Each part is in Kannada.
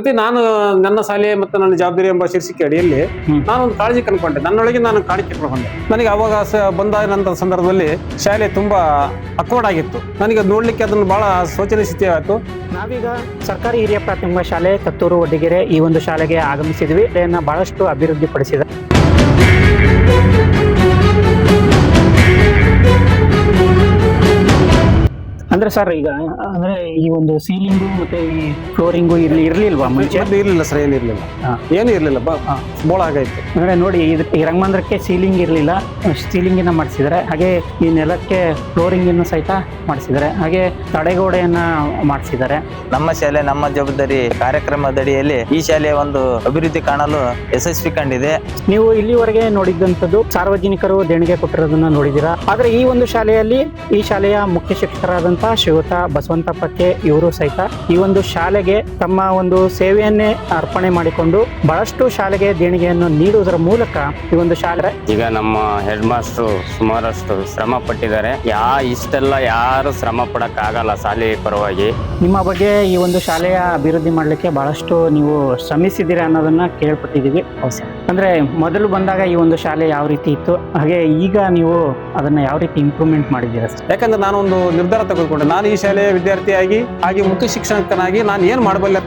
ಜೊತೆ ನಾನು ನನ್ನ ಶಾಲೆ ಮತ್ತು ನನ್ನ ಜವಾಬ್ದಾರಿ ಎಂಬ ಶೀರ್ಷಿಕೆ ಅಡಿಯಲ್ಲಿ. ನಾನು ಒಂದು ಕಾಳಜಿ ಕಂಡುಕೊಂಡೆ. ನನ್ನೊಳಗೆ ನಾನು ಕಾಣಿಕೆ ಇಟ್ಕೊಂಡೆ ನನಗೆ ಅವಾಗ ಸ- ಬಂದ ನಂತರ ಸಂದರ್ಭದಲ್ಲಿ ಶಾಲೆ ತುಂಬಾ ಅಕ್ವರ್ಡ್ ಆಗಿತ್ತು. ನನಗೆ ಅದ್ ನೋಡ್ಲಿಕ್ಕೆ ಅದನ್ನು ಬಹಳ ಶೋಚನೀಯ ಸ್ಥಿತಿ ಆಯಿತು. ನಾವೀಗ ಸರ್ಕಾರಿ ಹಿರಿಯ ಪ್ರಾಥಮಿಕ ಶಾಲೆ ಕತ್ತೂರು ಒಡ್ಡಿಗೆರೆ ಈ ಒಂದು ಶಾಲೆಗೆ ಆಗಮಿಸಿದ್ವಿ. ಇದನ್ನು ಬಹಳಷ್ಟು ಅಭಿವೃದ್ಧಿ ಅಂದ್ರೆ ಸರ್ ಈಗ ಅಂದ್ರೆ ಈ ಒಂದು ಸೀಲಿಂಗು ಮತ್ತೆ ಈ ಫ್ಲೋರಿಂಗು ಇಲ್ಲಿ ಇರ್ಲಿಲ್ವಾ ಮುಂಚೆ? ಮೊದ್ಲು ಇರ್ಲಿಲ್ಲ ಸರ್ ಏನು ಇರ್ಲಿಲ್ಲ. ಏನು ಇರ್ಲಿಲ್ಲ ಬಾ ಹಾ. ಬೋಳ ಆಗೈತೆ. ಅಂದ್ರೆ ನೋಡಿ ಇದು ಈ ರಂಗಮಂದಿರಕ್ಕೆ ಸೀಲಿಂಗ್ ಇರಲಿಲ್ಲ ಸೀಲಿಂಗಿನ ಮಾಡಿಸಿದ್ದಾರೆ ಹಾಗೆ ಈ ನೆಲಕ್ಕೆ ಫ್ಲೋರಿಂಗ್ ಸಹಿತ ಮಾಡಿಸಿದ್ದಾರೆ ಹಾಗೆ ತಡೆಗೋಡೆಯನ್ನ ಮಾಡಿಸಿದ್ದಾರೆ ನಮ್ಮ ಶಾಲೆ ನಮ್ಮ ಜವಾಬ್ದಾರಿ ಕಾರ್ಯಕ್ರಮದಡಿಯಲ್ಲಿ ಈ ಶಾಲೆಯ ಒಂದು ಅಭಿವೃದ್ಧಿ ಕಾಣಲು ಯಶಸ್ವಿ ಕಂಡಿದೆ. ನೀವು ಇಲ್ಲಿವರೆಗೆ ನೋಡಿದಂಥದ್ದು ಸಾರ್ವಜನಿಕರು ದೇಣಿಗೆ ಕೊಟ್ಟಿರೋದನ್ನ ನೋಡಿದ್ದೀರಾ ಆದ್ರೆ ಈ ಒಂದು ಶಾಲೆಯಲ್ಲಿ ಈ ಶಾಲೆಯ ಮುಖ್ಯ ಶಿಕ್ಷಕರಾದಂತಹ ಶ್ರೀಯುತ ಬಸವಂತಪ್ಪಕ್ಕೆ ಇವರು ಸಹಿತ ಈ ಒಂದು ಶಾಲೆಗೆ ತಮ್ಮ ಒಂದು ಸೇವೆಯನ್ನೇ ಅರ್ಪಣೆ ಮಾಡಿಕೊಂಡು ಬಹಳಷ್ಟು ಶಾಲೆಗೆ ದೇಣಿಗೆಯನ್ನು ನೀಡುವುದರ ಮೂಲಕ ಈ ಒಂದು ಶಾಲೆ ಈಗ ನಮ್ಮ ಹೆಡ್ ಮಾಸ್ಟರ್ ಸುಮಾರಷ್ಟು ಶ್ರಮ ಪಟ್ಟಿದ್ದಾರೆ. ಯಾ ಇಷ್ಟೆಲ್ಲ ಯಾರು ಶ್ರಮ ಪಡಕ್ ಆಗಲ್ಲ ಶಾಲೆ ಪರವಾಗಿ. ನಿಮ್ಮ ಬಗ್ಗೆ ಈ ಒಂದು ಶಾಲೆಯ ಅಭಿವೃದ್ಧಿ ಮಾಡಲಿಕ್ಕೆ ಬಹಳಷ್ಟು ನೀವು ಶ್ರಮಿಸಿದ್ದೀರಾ ಅನ್ನೋದನ್ನ ಕೇಳ್ಪಟ್ಟಿದ್ದೀವಿ. ಅಂದ್ರೆ ಮೊದಲು ಬಂದಾಗ ಈ ಒಂದು ಶಾಲೆ ಯಾವ ರೀತಿ ಇತ್ತು? ಹಾಗೆ ಈಗ ನೀವು ಅದನ್ನ ಯಾವ ರೀತಿ ಇಂಪ್ರೂವ್ಮೆಂಟ್ ಮಾಡಿದ್ದೀರಾ ಯಾಕಂದ್ರೆ ನಾನು ಒಂದು ನಿರ್ಧಾರ ತೆಗೆದುಕೊಂಡೆ. ನಾನು ಈ ಶಾಲೆಯ ವಿದ್ಯಾರ್ಥಿಯಾಗಿ ಹಾಗೆ ಮುಖ್ಯ ಶಿಕ್ಷಕನಾಗಿ ನಾನು ಏನು ಮಾಡಬಲ್ಲೆ?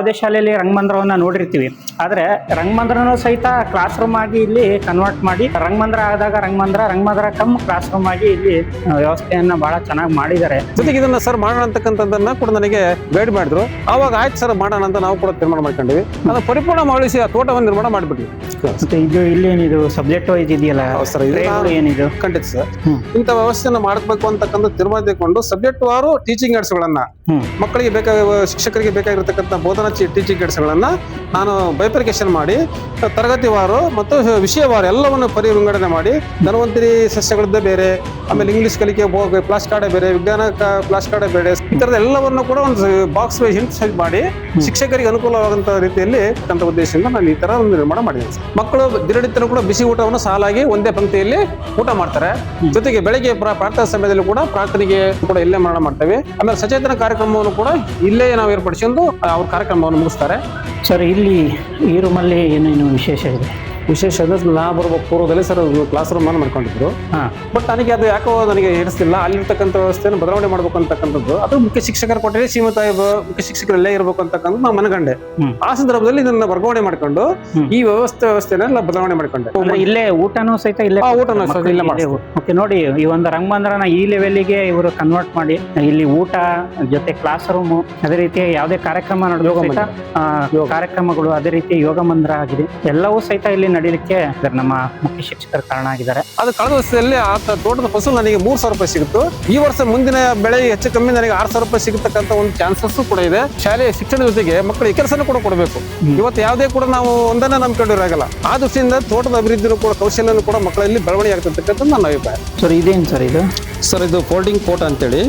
ಯಾವುದೇ ಶಾಲೆಯಲ್ಲಿ ರಂಗಮಂದಿರವನ್ನ ನೋಡಿರ್ತೀವಿ. ಆದರೆ ರಂಗಮಂದಿರನೂ ಸಹಿತ ಕ್ಲಾಸ್ ರೂಮ್ ಆಗಿ ಇಲ್ಲಿ ಕನ್ವರ್ಟ್ ಮಾಡಿ ರಂಗಮಂದಿರ ಆದಾಗ ರಂಗಮಂದಿರ ರಂಗಮಂದಿರ ಕಮ್ ಕ್ಲಾಸ್ ರೂಮ್ ಆಗಿ ಇಲ್ಲಿ ವ್ಯವಸ್ಥೆಯನ್ನು ಬಹಳ ಚೆನ್ನಾಗಿ ಮಾಡಿದ್ದಾರೆ. ಜೊತೆಗೆ ಇದನ್ನ ಸರ್ ಮಾಡೋಣ ಅಂತಕ್ಕಂಥದ್ದನ್ನ ಕೂಡ ನನಗೆ ಗೈಡ್ ಮಾಡಿದ್ರು. ಅವಾಗ ಆಯ್ತು ಸರ್ ಮಾಡೋಣ ಅಂತ ನಾವು ಕೂಡ ತೀರ್ಮಾನ ಮಾಡ್ಕೊಂಡಿವಿ. ಅದನ್ನ ಪರಿಪೂರ್ಣ ಮಾಡಿಸಿ ಆ ತೋಟವನ್ನು ನಿರ್ಮಾಣ ಮಾಡಿಬಿಟ್ವಿ. ಇದು ಇಲ್ಲೇನಿದು ಸಬ್ಜೆಕ್ಟ್ ವೈಸ್ ಇದೆಯಲ್ಲ? ಸರ್, ಏನಿದು? ಖಂಡಿತ ಸರ್. ಇಂಥ ವ್ಯವಸ್ಥೆಯನ್ನು ಮಾಡಬೇಕು ಅಂತಕ್ಕಂಥ ತೀರ್ಮಾನ ತೆಗೆದುಕೊಂಡು ಸಬ್ಜೆಕ್ಟ್ ವಾರು ಟೀಚಿಂಗ್ ಗಳನ್ನ ಹ್ಮ್. ಮಕ್ಕಳಿಗೆ ಬೇಕಾಗ ಶಿಕ್ಷಕರಿಗೆ ಬೇಕಾಗಿರತಕ್ಕಂಥ ಬೋಧನಾ ಟೀಚಿಂಗ್ ಗಳನ್ನ ನಾನು ಬೈಪರಿಕೇಶನ್ ಮಾಡಿ ತರಗತಿವಾರು ಮತ್ತು ವಿಷಯವಾರು ಎಲ್ಲವನ್ನು ಪರಿ ವಿಂಗಡಣೆ ಮಾಡಿ ಧನ್ವಂತರಿ ಸಸ್ಯಗಳದ್ದೇ ಬೇರೆ ಆಮೇಲೆ ಇಂಗ್ಲೀಷ್ ಕಲಿಕೆ ಕ್ಲಾಸ್ ಕಾರ್ಡೇ ಬೇರೆ ವಿಜ್ಞಾನ ಕ್ಲಾಸ್ ಕಾರ್ಡೇ ಬೇರೆ ಈ ಥರದ ಎಲ್ಲವನ್ನು ಕೂಡ ಒಂದು ಬಾಕ್ಸ್ ವೈಸ್ ಹಿಂಟ್ ಮಾಡಿ ಶಿಕ್ಷಕರಿಗೆ ಅನುಕೂಲವಾದಂಥ ರೀತಿಯಲ್ಲಿ ಅಂತ ಉದ್ದೇಶದಿಂದ ನಾನು ಈ ಥರ ಒಂದು ನಿರ್ಮಾಣ ಮಾಡಿದ್ದೀನಿ. ಸರ್. ಮಕ್ಕಳು ದಿನನಿತ್ಯನೂ ಕೂಡ ಬಿಸಿ ಊಟವನ್ನು ಸಾಲಾಗಿ ಒಂದೇ ಪಂಕ್ತಿಯಲ್ಲಿ ಊಟ ಮಾಡ್ತಾರೆ. ಜೊತೆಗೆ ಬೆಳಗ್ಗೆ ಪ್ರ- ಪ್ರಾರ್ಥನಾ ಸಮಯದಲ್ಲಿ ಕೂಡ ಪ್ರಾರ್ಥನೆಗೆ ಕೂಡ ಇಲ್ಲೇ ಮರಣ ಮಾಡ್ತೇವೆ. ಆಮೇಲೆ ಸಚೇತನ ಕಾರ್ಯಕ್ರಮವನ್ನು ಕೂಡ ಇಲ್ಲೇ ನಾವು ಏರ್ಪಡಿಸಿಕೊಂಡು ಅವ್ರ ಕಾರ್ಯಕ್ರಮವನ್ನು ಮುಗಿಸ್ತಾರೆ. ಸರ್ ಇಲ್ಲಿ ಈ ರೂಮಲ್ಲಿ ಏನೇನು ವಿಶೇಷ ಇದೆ? ವಿಶೇಷ ಅಂದ್ರೆ ನಾ ಬರುವ ಪೂರ್ವದಲ್ಲಿ ಸರ್ ಕ್ಲಾಸ್ ರೂಮ್ ಅನ್ನು ಮಾಡ್ಕೊಂಡಿದ್ರು. ಬಟ್ ನನಗೆ ಅದು ಯಾಕೋ ನನಗೆ ಹಿಡಿಸ್ತಿಲ್ಲ. ಅಲ್ಲಿರ್ತಕ್ಕಂಥ ವ್ಯವಸ್ಥೆಯನ್ನು ಬದಲಾವಣೆ ಮಾಡಬೇಕು ಅಂತಕ್ಕಂಥದ್ದು. ಅದು ಮುಖ್ಯ ಶಿಕ್ಷಕರು ಕೊಟ್ಟರೆ ಸೀಮಿತ ಮುಖ್ಯ ಶಿಕ್ಷಕರಲ್ಲೇ ಇರಬೇಕು ಅಂತಕ್ಕಂಥ ನಾನು ಮನಗಂಡೆ. ಆ ಸಂದರ್ಭದಲ್ಲಿ ಇದನ್ನ ವರ್ಗಾವಣೆ ಮಾಡ್ಕೊಂಡು ಈ ವ್ಯವಸ್ಥೆ ವ್ಯವಸ್ಥೆನ ಬದಲಾವಣೆ ಮಾಡ್ಕೊಂಡೆ. ಇಲ್ಲೇ ಊಟನೂ ಸಹಿತ ಇಲ್ಲೇ ಊಟ ಊಟನೂ ಸಹಿತ ಇಲ್ಲೇ. ಓಕೆ ನೋಡಿ ಈ ಒಂದು ರಂಗಮಂದಿರನ ಈ ಲೆವೆಲ್ಗೆ ಇವರು ಕನ್ವರ್ಟ್ ಮಾಡಿ ಇಲ್ಲಿ ಊಟ ಜೊತೆ ಕ್ಲಾಸ್ ರೂಮು ಅದೇ ರೀತಿ ಯಾವುದೇ ಕಾರ್ಯಕ್ರಮ ನಡೆದ ಕಾರ್ಯಕ್ರಮಗಳು ಅದೇ ರೀತಿ ಯೋಗ ಮಂದಿರ ಆಗಿದೆ. ಎಲ್ಲವೂ ಸಹಿತ ಇಲ್ಲಿ ನಡೀಲಿಕ್ಕೆ ನಮ್ಮ ಮುಖ್ಯ ಶಿಕ್ಷಕರು ಕಾರಣ ಆಗಿದ್ದಾರೆ. ಅದು ಕಳೆದ ವರ್ಷದಲ್ಲಿ ಆ ತೋಟದ ಫಸಲು ನನಗೆ ಮೂರ್ ಸಾವಿರ ರೂಪಾಯಿ ಸಿಗುತ್ತೆ ಈ ವರ್ಷ ಮುಂದಿನ ಬೆಳೆ ಹೆಚ್ಚು ಕಮ್ಮಿ ನನಗೆ ಆರು ಸಾವಿರ ರೂಪಾಯಿ ಸಿಗತಕ್ಕಂತ ಒಂದು ಚಾನ್ಸಸ್ ಕೂಡ ಇದೆ. ಶಾಲೆಯ ಶಿಕ್ಷಣ ಜೊತೆಗೆ ಮಕ್ಕಳಿಗೆ ಕೆಲಸನೂ ಕೂಡ ಕೊಡಬೇಕು. ಇವತ್ತು ಯಾವುದೇ ಕೂಡ ನಾವು ಒಂದನ್ನ ನಂಬ್ಕೊಂಡಿರಾಗಲ್ಲ ಆ ದೃಷ್ಟಿಯಿಂದ ತೋಟದ ಅಭಿವೃದ್ಧಿನೂ ಕೂಡ ಕೌಶಲ್ಯನೂ ಕೂಡ ಮಕ್ಕಳಲ್ಲಿ ಬೆಳವಣಿಗೆ ಆಗ್ತಿರ್ತಕ್ಕಂಥ ನನ್ನ ಅಭಿಪ್ರಾಯ. ಸರ್ ಇದೇನು ಸರ್ ಇದು? ಸರ್ ಇದು ಫೋಲ್ಡಿಂಗ್ ಫೋಟೋ ಅಂತೇಳಿ.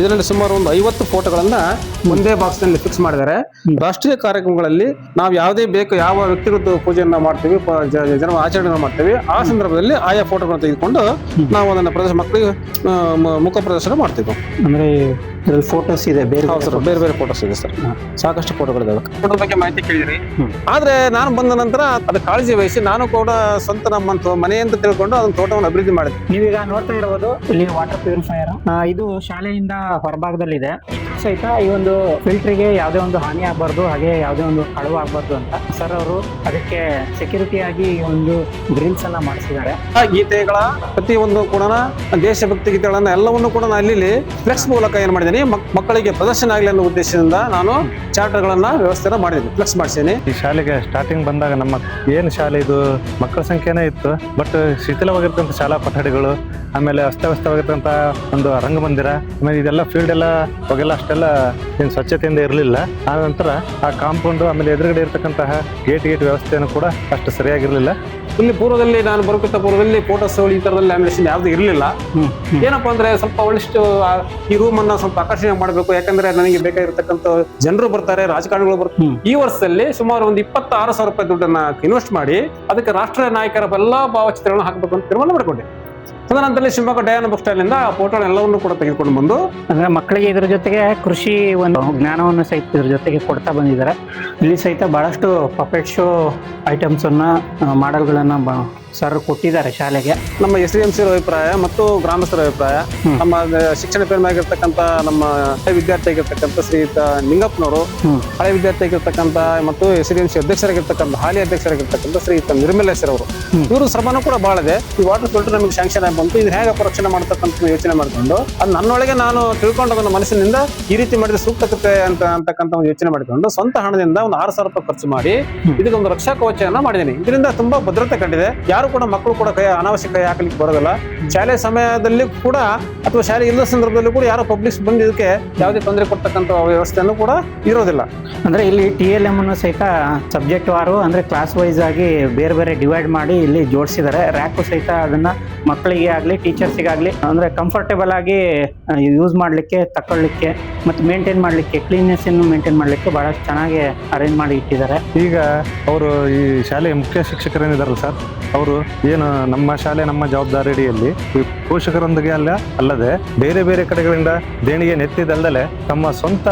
ಇದರಲ್ಲಿ ಸುಮಾರು ಒಂದು ಐವತ್ತು ಫೋಟೋಗಳನ್ನ ಒಂದೇ ಬಾಕ್ಸ್ನಲ್ಲಿ ಫಿಕ್ಸ್ ಮಾಡಿದ್ದಾರೆ. ರಾಷ್ಟ್ರೀಯ ಕಾರ್ಯಕ್ರಮಗಳಲ್ಲಿ ನಾವು ಯಾವುದೇ ಬೇಕು ಯಾವ ವ್ಯಕ್ತಿಗತ ಪೂಜೆಯನ್ನ ಮಾಡ್ತೀವಿ ಜನ ಆಚರಣೆ ಮಾಡ್ತೀವಿ ಆ ಸಂದರ್ಭದಲ್ಲಿ ಆಯಾ ಫೋಟೋಗಳನ್ನ ತೆಗೆದುಕೊಂಡು ನಾವು ಅದನ್ನ ಪ್ರದರ್ಶನ ಮಕ್ಕಳಿಗೆ ಮುಖ ಪ್ರದರ್ಶನ ಮಾಡ್ತೀವಿ. ಅಂದ್ರೆ ಇದ್ರಲ್ಲಿ ಫೋಟೋಸ್ ಇದೆ ಬೇರೆ ಹೌದು ಸರ್ ಬೇರೆ ಬೇರೆ ಫೋಟೋಸ್ ಇದೆ ಸರ್. ಸಾಕಷ್ಟು ಫೋಟೋಗಳಿದಾವೆ ಫೋಟೋ ಬಗ್ಗೆ ಮಾಹಿತಿ ಕೇಳಿದ್ರಿ. ಆದ್ರೆ ನಾನು ಬಂದ ನಂತರ ಅದು ಕಾಳಜಿ ವಹಿಸಿ ನಾನು ಕೂಡ ಸ್ವಂತ ನಮ್ಮ ಮನೆ ಅಂತ ತಿಳ್ಕೊಂಡು ಅದನ್ನ ತೋಟವನ್ನು ಅಭಿವೃದ್ಧಿ ಮಾಡಿದ್ವಿ ನೀವೀಗ ನೋಡ್ತಾ ಇರಬಹುದು ಇಲ್ಲಿ ವಾಟರ್ ಪ್ಯೂರಿಫೈಯರ್ ಇದು ಶಾಲೆಯಿಂದ ಹೊರಭಾಗದಲ್ಲಿದೆ. ಸಹಿತ ಈ ಒಂದು ಫಿಲ್ಟ್ರಿಗೆ ಯಾವುದೇ ಒಂದು ಹಾನಿ ಆಗಬಾರ್ದು ಹಾಗೆ ಯಾವುದೇ ಒಂದು ಕಳುವು ಆಗಬಾರ್ದು ಅಂತ. ಸರ್ ಅವರು ಅದಕ್ಕೆ ಸೆಕ್ಯೂರಿಟಿ ಆಗಿ ಈ ಒಂದು ಗ್ರಿಲ್ಸ್ ಅನ್ನ ಮಾಡಿಸಿದ್ದಾರೆ. ಆ ಗೀತೆಗಳ ಪ್ರತಿಯೊಂದು ಕೂಡ ದೇಶಭಕ್ತಿ ಗೀತೆಗಳನ್ನ ಎಲ್ಲವನ್ನು ಕೂಡ ನಾನು ಅಲ್ಲಿ ಫ್ಲೆಕ್ಸ್ ಮೂಲಕ ಏನ್ ಮಾಡಿದ್ದೀನಿ ಮಕ್- ಮಕ್ಕಳಿಗೆ ಪ್ರದರ್ಶನ ಆಗಲಿ ಅನ್ನೋ ಉದ್ದೇಶದಿಂದ ನಾನು ಚಾರ್ಟರ್ಗಳನ್ನ ವ್ಯವಸ್ಥೆ ಮಾಡಿದ್ದೀನಿ ಫ್ಲೆಕ್ಸ್ ಮಾಡಿದ್ದೀನಿ ಈ ಶಾಲೆಗೆ ಸ್ಟಾರ್ಟಿಂಗ್ ಬಂದಾಗ ನಮ್ಮ ಏನು ಶಾಲೆ ಇದು? ಮಕ್ಕಳ ಸಂಖ್ಯೆನೇ ಇತ್ತು ಬಟ್ ಶಿಥಿಲವಾಗಿರ್ತಂಥ ಶಾಲಾ ಕೊಠಡಿಗಳು ಆಮೇಲೆ ಅಸ್ತವ್ಯಸ್ತವಾಗಿರ್ತಂಥ ಒಂದು ರಂಗಮಂದಿರ ಆಮೇಲೆ ಇದೆಲ್ಲ ಫೀಲ್ಡ್ ಎಲ್ಲ ಅವಾಗೆಲ್ಲ ಅಷ್ಟೆಲ್ಲ ಏನು ಸ್ವಚ್ಛತೆಯಿಂದ ಇರಲಿಲ್ಲ. ಆ ನಂತರ ಆ ಕಾಂಪೌಂಡ್ ಆಮೇಲೆ ಎದುರುಗಡೆ ಇರತಕ್ಕಂತಹ ಗೇಟ್ ಗೇಟ್ ವ್ಯವಸ್ಥೆಯನ್ನು ಕೂಡ ಅಷ್ಟು ಸರಿಯಾಗಿರಲಿಲ್ಲ. ಇಲ್ಲಿ ಪೂರ್ವದಲ್ಲಿ ನಾನು ಬರೋಕ್ಕಿಂತ ಪೂರ್ವದಲ್ಲಿ ಫೋಟೋಸ್ ಈ ತರದಲ್ಲಿ ಲ್ಯಾಮಿನೇಷನ್ ಯಾವ್ದು ಇರಲಿಲ್ಲ. ಏನಪ್ಪ ಅಂದ್ರೆ ಸ್ವಲ್ಪ ಒಳ್ಳೆಷ್ಟು ಈ ರೂಮ್ ಅನ್ನ ಸ್ವಲ್ಪ ಆಕರ್ಷಣೆ ಮಾಡಬೇಕು. ಯಾಕಂದ್ರೆ ನನಗೆ ಬೇಕಾಗಿರ್ತಕ್ಕಂಥ ಜನರು ಬರ್ತಾರೆ ರಾಜಕಾರಣಿಗಳು ಬರ್ತಾರೆ ಈ ವರ್ಷದಲ್ಲಿ ಸುಮಾರು ಒಂದು ಇಪ್ಪತ್ತಾರು ಸಾವಿರ ರೂಪಾಯಿ ದುಡ್ಡನ್ನ ಇನ್ವೆಸ್ಟ್ ಮಾಡಿ ಅದಕ್ಕೆ ರಾಷ್ಟ್ರೀಯ ನಾಯಕರ ಎಲ್ಲಾ ಭಾವಚಿತ್ರಗಳನ್ನು ಹಾಕಬೇಕು ಅಂತ ತೀರ್ಮಾನ ಮಾಡಿಕೊಂಡೆ. ತದನಂತರ ಶಿವಮೊಗ್ಗ ಡಯಾನ ಬುಕ್ ಸ್ಟಾಲ್ ಇಂದ ಫೋಟೋ ಎಲ್ಲವನ್ನು ಕೂಡ ತೆಗೆದುಕೊಂಡು ಬಂದು ಅಂದ್ರೆ ಮಕ್ಕಳಿಗೆ ಇದ್ರ ಜೊತೆಗೆ ಕೃಷಿ ಒಂದು ಜ್ಞಾನವನ್ನು ಸಹಿತ ಇದ್ರ ಜೊತೆಗೆ ಕೊಡ್ತಾ ಬಂದಿದ್ದಾರೆ. ಇಲ್ಲಿ ಸಹಿತ ಬಹಳಷ್ಟು ಪಪೆಟ್ ಶೋ ಐಟಮ್ಸ್ ಅನ್ನ ಮಾಡೆಲ್ಗಳನ್ನ ಸರ್ ಕೊಟ್ಟಿದ್ದಾರೆ ಶಾಲೆಗೆ. ನಮ್ಮ ಎಸ್ ಡಿ ಎಂ ಸಿ ಅಭಿಪ್ರಾಯ ಮತ್ತು ಗ್ರಾಮಸ್ಥರ ಅಭಿಪ್ರಾಯ. ನಮ್ಮ ಶಿಕ್ಷಣ ಪ್ರೇಮಿಯಾಗಿರ್ತಕ್ಕಂಥ ನಮ್ಮ ಹಳೆ ವಿದ್ಯಾರ್ಥಿ ಆಗಿರ್ತಕ್ಕಂಥ ಶ್ರೀಯುತ ನಿಂಗಪ್ಪನವರು ಹಳೆ ವಿದ್ಯಾರ್ಥಿ ಆಗಿರ್ತಕ್ಕಂಥ ಮತ್ತು ಎಸ್ ಡಿ ಎಂ ಸಿ ಅಧ್ಯಕ್ಷರಾಗಿರ್ತಕ್ಕಂಥ ಹಾಲಿ ಅಧ್ಯಕ್ಷರಾಗಿರ್ತಕ್ಕಂಥ ಶ್ರೀಯುತ ನಿರ್ಮಲೇಶ್ವರ ಅವರು. ಇವರು ಶ್ರಮನೂ ಕೂಡ ಬಹಳ ಇದೆ. ಈ ವಾಟರ್ ಫಿಲ್ಟರ್ ನಮಗೆ ಶಾಂಕ್ಷನ್ ಆಗಿ ಬಂತು. ಇದು ಹೇಗೆ ರಕ್ಷಣೆ ಮಾಡ್ತಕ್ಕಂಥ ಯೋಚನೆ ಮಾಡಿಕೊಂಡು ಅದು ನನ್ನೊಳಗೆ ನಾನು ತಿಳ್ಕೊಂಡ ಒಂದು ಮನಸ್ಸಿನಿಂದ ಈ ರೀತಿ ಮಾಡಿದ್ರೆ ಸೂಕ್ತತೆ ಅಂತ ಅಂತಕ್ಕಂಥ ಒಂದು ಯೋಚನೆ ಮಾಡಿಕೊಂಡು ಸ್ವಂತ ಹಣದಿಂದ ಒಂದು ಆರು ಸಾವಿರ ರೂಪಾಯಿ ಖರ್ಚು ಮಾಡಿ ಇದೊಂದು ಇದಕ್ಕೆ ಒಂದು ರಕ್ಷಾ ಕವಚವನ್ನು ಮಾಡಿದ್ದೀನಿ. ಇದರಿಂದ ತುಂಬಾ ಭದ್ರತೆ ಕಂಡಿದೆ. ಯಾರು ಕೂಡ ಮಕ್ಕಳು ಕೂಡ ಕೈ ಅನಾವಶ್ಯಕ ಕೈ ಹಾಕಲಿಕ್ಕೆ ಬರೋದಿಲ್ಲ. ಶಾಲೆ ಸಮಯದಲ್ಲಿ ಕೂಡ ಅಥವಾ ಶಾಲೆ ಇಲ್ಲದ ಸಂದರ್ಭದಲ್ಲಿ ಕೂಡ ಯಾರೋ ಪಬ್ಲಿಕ್ಸ್ ಬಂದು ಇದಕ್ಕೆ ಯಾವುದೇ ತೊಂದರೆ ಕೊಡ್ತಕ್ಕಂಥ ವ್ಯವಸ್ಥೆಯನ್ನು ಕೂಡ ಇರೋದಿಲ್ಲ. ಅಂದ್ರೆ ಇಲ್ಲಿ ಟಿ ಎಲ್ ಎಂ ಅನ್ನು ಸಹಿತ ಸಬ್ಜೆಕ್ಟ್ ವಾರು ಅಂದ್ರೆ ಕ್ಲಾಸ್ ವೈಸ್ ಆಗಿ ಬೇರೆ ಬೇರೆ ಡಿವೈಡ್ ಮಾಡಿ ಇಲ್ಲಿ ಜೋಡಿಸಿದ್ದಾರೆ. ರ್ಯಾಕು ಸಹಿತ ಅದನ್ನ ಮಕ್ಕಳಿಗೆ ಆಗಲಿ ಟೀಚರ್ಸಿಗಾಗಲಿ ಅಂದ್ರೆ ಕಂಫರ್ಟೇಬಲ್ ಆಗಿ ಯೂಸ್ ಮಾಡಲಿಕ್ಕೆ ತಕೊಳ್ಳಿಕ್ಕೆ ಮತ್ತು ಮೇಂಟೈನ್ ಮಾಡಲಿಕ್ಕೆ ಕ್ಲೀನ್ನೆಸ್ ಅನ್ನು ಮೇಂಟೈನ್ ಮಾಡಲಿಕ್ಕೆ ಬಹಳಷ್ಟು ಚೆನ್ನಾಗಿ ಅರೇಂಜ್ ಮಾಡಿ ಇಟ್ಟಿದ್ದಾರೆ. ಈಗ ಅವರು ಈ ಶಾಲೆಯ ಮುಖ್ಯ ಶಿಕ್ಷಕರೇನಿದ್ದಾರೆ ಸರ್ ಅವರು ಏನು ನಮ್ಮ ಶಾಲೆ, ನಮ್ಮ ಜವಾಬ್ದಾರಿ ಅಡಿಯಲ್ಲಿ ಈ ಪೋಷಕರೊಂದಿಗೆ ಅಲ್ಲ, ಅಲ್ಲದೆ ಬೇರೆ ಬೇರೆ ಕಡೆಗಳಿಂದ ದೇಣಿಗೆ ನೆತ್ತಿದಲ್ಲದೆ ತಮ್ಮ ಸ್ವಂತ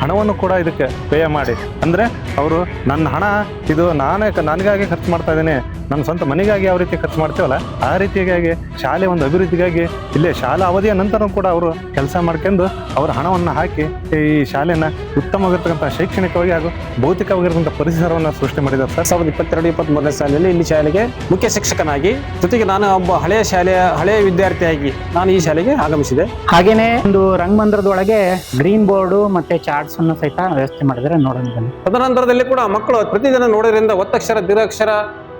ಹಣವನ್ನು ಕೂಡ ಇದಕ್ಕೆ ವ್ಯಯ ಮಾಡಿ. ಅಂದ್ರೆ ಅವರು ನನ್ನ ಹಣ ಇದು ನಾನೇ ನನಗಾಗಿ ಖರ್ಚು ಮಾಡ್ತಾ ಇದ್ದೇನೆ. ನನ್ನ ಸ್ವಂತ ಮನೆಗಾಗಿ ಯಾವ ರೀತಿ ಖರ್ಚು ಮಾಡ್ತೇವಲ್ಲ ಆ ರೀತಿಯಾಗಿ ಶಾಲೆ ಒಂದು ಅಭಿವೃದ್ಧಿಗಾಗಿ ಇಲ್ಲೇ ಶಾಲಾ ಅವಧಿಯ ನಂತರ ಕೂಡ ಅವರು ಕೆಲಸ ಮಾಡ್ಕೊಂಡು ಅವರ ಹಣವನ್ನು ಹಾಕಿ ಈ ಶಾಲೆನ ಉತ್ತಮವಾಗಿರ್ತಕ್ಕಂಥ ಶೈಕ್ಷಣಿಕವಾಗಿ ಹಾಗೂ ಭೌತಿಕವಾಗಿರ್ತಕ್ಕಂಥ ಪರಿಸರವನ್ನು ಸೃಷ್ಟಿ ಮಾಡಿದ್ದಾರೆ ಸರ್. ಎರಡ್ ಸಾವಿರದ ಇಪ್ಪತ್ತೆರಡು ಇಪ್ಪತ್ತ್ ಮೂರನೇ ಸಾಲಿನಲ್ಲಿ ಇಲ್ಲಿ ಶಾಲೆಗೆ ಮುಖ್ಯ ಶಿಕ್ಷಕನಾಗಿ ಜೊತೆಗೆ ನಾನು ಒಬ್ಬ ಹಳೆಯ ಶಾಲೆಯ ಹಳೆಯ ವಿದ್ಯಾರ್ಥಿಯಾಗಿ ನಾನು ಈ ಶಾಲೆಗೆ ಆಗಮಿಸಿದೆ. ಹಾಗೇನೆ ಒಂದು ರಂಗಮಂದಿರದೊಳಗೆ ಗ್ರೀನ್ ಬೋರ್ಡು ಮತ್ತೆ ಚಾರ್ಟ್ಸ್ ಅನ್ನು ಸಹಿತ ವ್ಯವಸ್ಥೆ ಮಾಡಿದರೆ ನೋಡೋಣ ಬನ್ನಿ. ತದನಂತರದಲ್ಲಿ ಕೂಡ ಮಕ್ಕಳು ಪ್ರತಿದಿನ ನೋಡೋದ್ರಿಂದ ಒತ್ತಕ್ಷರ ದೀರ್ಘಾಕ್ಷರ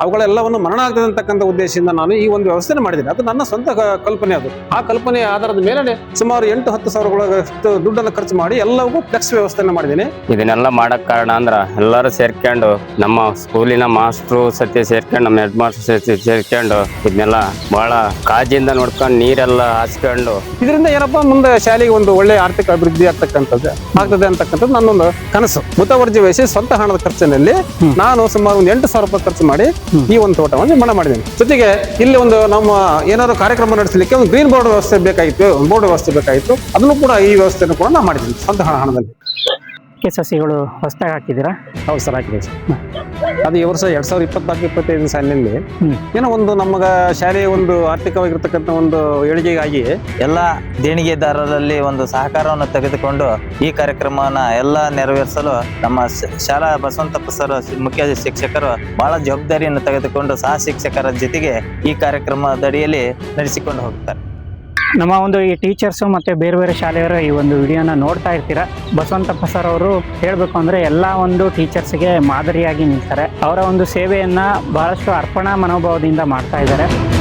ಅವುಗಳೆಲ್ಲವನ್ನು ಮರಣ ಆಗ್ತದೆ ಅಂತಕ್ಕಂಥ ಉದ್ದೇಶದಿಂದ ನಾನು ಈ ಒಂದು ವ್ಯವಸ್ಥೆ ಮಾಡಿದ್ದೀನಿ. ಅದು ನನ್ನ ಸ್ವಂತ ಕಲ್ಪನೆ ಅದು. ಆ ಕಲ್ಪನೆ ಆಧಾರದ ಮೇಲೆ ಸುಮಾರು ಎಂಟು ಹತ್ತು ಸಾವಿರಗಳಷ್ಟು ದುಡ್ಡನ್ನು ಖರ್ಚು ಮಾಡಿ ಎಲ್ಲವೂ ಫ್ಲೆಕ್ಸ್ ವ್ಯವಸ್ಥೆಯನ್ನು ಮಾಡಿದ್ದೀನಿ. ಇದನ್ನೆಲ್ಲ ಮಾಡಕ್ ಕಾರಣ ಅಂದ್ರ ಎಲ್ಲರೂ ಸೇರ್ಕೊಂಡು ನಮ್ಮ ಸ್ಕೂಲಿನ ಮಾಸ್ಟ್ರು ಸತ್ಯ ಸೇರ್ಕೊಂಡು ನಮ್ಮ ಹೆಡ್ ಮಾಸ್ಟರ್ ಸತ್ಯ ಸೇರ್ಕೊಂಡು ಇದನ್ನೆಲ್ಲ ಬಹಳ ಕಾಜಿಯಿಂದ ನೋಡ್ಕೊಂಡು ನೀರೆಲ್ಲ ಹಾಸ್ಕೊಂಡು. ಇದರಿಂದ ಏನಪ್ಪಾ ಮುಂದೆ ಶಾಲೆಗೆ ಒಂದು ಒಳ್ಳೆ ಆರ್ಥಿಕ ಅಭಿವೃದ್ಧಿ ಆಗ್ತಕ್ಕಂಥದ್ದು ಆಗ್ತದೆ ಅಂತಕ್ಕಂಥದ್ದು ನನ್ನೊಂದು ಕನಸು. ಮುತವರ್ಜಿ ವಹಿಸಿ ಸ್ವಂತ ಹಣದ ಖರ್ಚಿನಲ್ಲಿ ನಾನು ಸುಮಾರು ಒಂದು ಎಂಟು ಸಾವಿರ ರೂಪಾಯಿ ಖರ್ಚು ಮಾಡಿ ಈ ಒಂದು ತೋಟವನ್ನು ನಿರ್ಮಾಣ ಮಾಡಿದ್ದೇನೆ. ಜೊತೆಗೆ ಇಲ್ಲಿ ಒಂದು ನಮ್ಮ ಏನಾದ್ರು ಕಾರ್ಯಕ್ರಮ ನಡೆಸಲಿಕ್ಕೆ ಒಂದು ಗ್ರೀನ್ ಬೋರ್ಡ್ ವ್ಯವಸ್ಥೆ ಬೇಕಾಗಿತ್ತು ಬೋರ್ಡ್ ವ್ಯವಸ್ಥೆ ಬೇಕಾಗಿತ್ತು ಅದನ್ನು ಕೂಡ ಈ ವ್ಯವಸ್ಥೆಯನ್ನು ಕೂಡ ನಾವು ಮಾಡಿದ್ದೀನಿ ಸ್ವಂತ ಹಣ ಹಣದಲ್ಲಿ. ಕೆ ಸಸಿಗಳು ಹೊಸದಾಗಿ ಹಾಕಿದ್ದೀರಾ? ಹೌದು ಸರ್ ಹಾಕಿದ್ದೀವಿ ಸರ್. ಅದು ಈ ವರ್ಷ ಎರಡ್ ಸಾವಿರದ ಇಪ್ಪತ್ನಾಲ್ಕು ಇಪ್ಪತ್ತೈದು ಸಾಲಿನಲ್ಲಿ. ಏನೋ ಒಂದು ನಮಗ ಶಾಲೆಯ ಒಂದು ಆರ್ಥಿಕವಾಗಿರ್ತಕ್ಕಂಥ ಒಂದು ಏಳಿಗೆಗಾಗಿ ಎಲ್ಲ ದೇಣಿಗೆದಾರರಲ್ಲಿ ಒಂದು ಸಹಕಾರವನ್ನು ತೆಗೆದುಕೊಂಡು ಈ ಕಾರ್ಯಕ್ರಮವನ್ನ ಎಲ್ಲ ನೆರವೇರಿಸಲು ನಮ್ಮ ಶಾಲಾ ಬಸವಂತಪ್ಪ ಸರ್ ಮುಖ್ಯ ಶಿಕ್ಷಕರು ಬಹಳ ಜವಾಬ್ದಾರಿಯನ್ನು ತೆಗೆದುಕೊಂಡು ಸಹ ಶಿಕ್ಷಕರ ಜೊತೆಗೆ ಈ ಕಾರ್ಯಕ್ರಮದಡಿಯಲ್ಲಿ ನಡೆಸಿಕೊಂಡು ಹೋಗ್ತಾರೆ. ನಮ್ಮ ಒಂದು ಈ ಟೀಚರ್ಸು ಮತ್ತೆ ಬೇರೆ ಬೇರೆ ಶಾಲೆಯವರು ಈ ಒಂದು ವಿಡಿಯೋನ ನೋಡ್ತಾ ಇರ್ತೀರ? ಬಸವಂತಪ್ಪ ಸರ್ ಅವರು ಹೇಳಬೇಕು ಅಂದ್ರೆ ಎಲ್ಲ ಒಂದು ಟೀಚರ್ಸ್ಗೆ ಮಾದರಿಯಾಗಿ ನಿಲ್ತಾರೆ. ಅವರ ಒಂದು ಸೇವೆಯನ್ನು ಬಹಳಷ್ಟು ಅರ್ಪಣಾ ಮನೋಭಾವದಿಂದ ಮಾಡ್ತಾ ಇದ್ದಾರೆ.